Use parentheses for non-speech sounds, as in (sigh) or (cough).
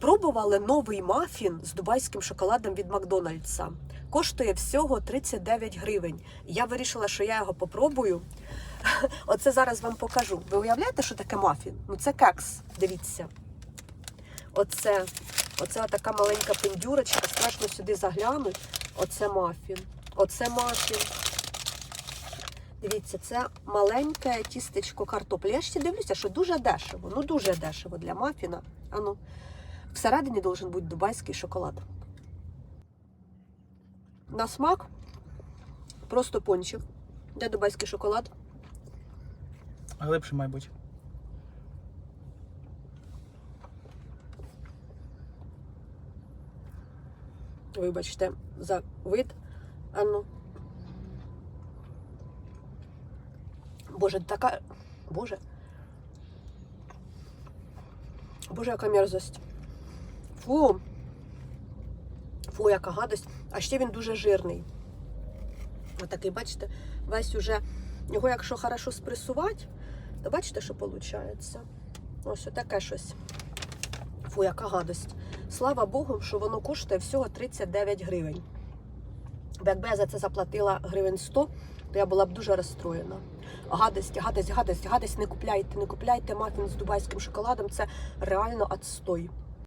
Пробували новий мафін з дубайським шоколадом від Макдональдса. Коштує всього 39 гривень. Я вирішила, що я його попробую. (laughs) Оце зараз вам покажу. Ви уявляєте, що таке мафін? Ну це кекс. Дивіться. Оце, оце така маленька пендюрочка, страшно сюди заглянуть. Оце мафін. Оце мафін. Дивіться, це маленьке тістечко картоплі. Я ще дивлюся, що дуже дешево. Ну дуже дешево для мафіна. Ану, всередині должен бути дубайський шоколад. На смак просто пончик. Де дубайський шоколад? Глибше, мабуть. Вибачте, за вид. Ану. Боже, така. Боже. Боже, яка мерзость. Фу. Фу, яка гадость. А ще він дуже жирний. Отакий, бачите, весь уже. Його, якщо хорошо спресувати, то бачите, що виходить? Ось отаке щось. Фу, яка гадость. Слава Богу, що воно коштує всього 39 гривень. Бо якби я за це заплатила гривень 100, то я була б дуже розстроєна. Гадость, гадость, гадость, гадость, не купляйте, не купляйте мафін з дубайським шоколадом. Це реально отстой.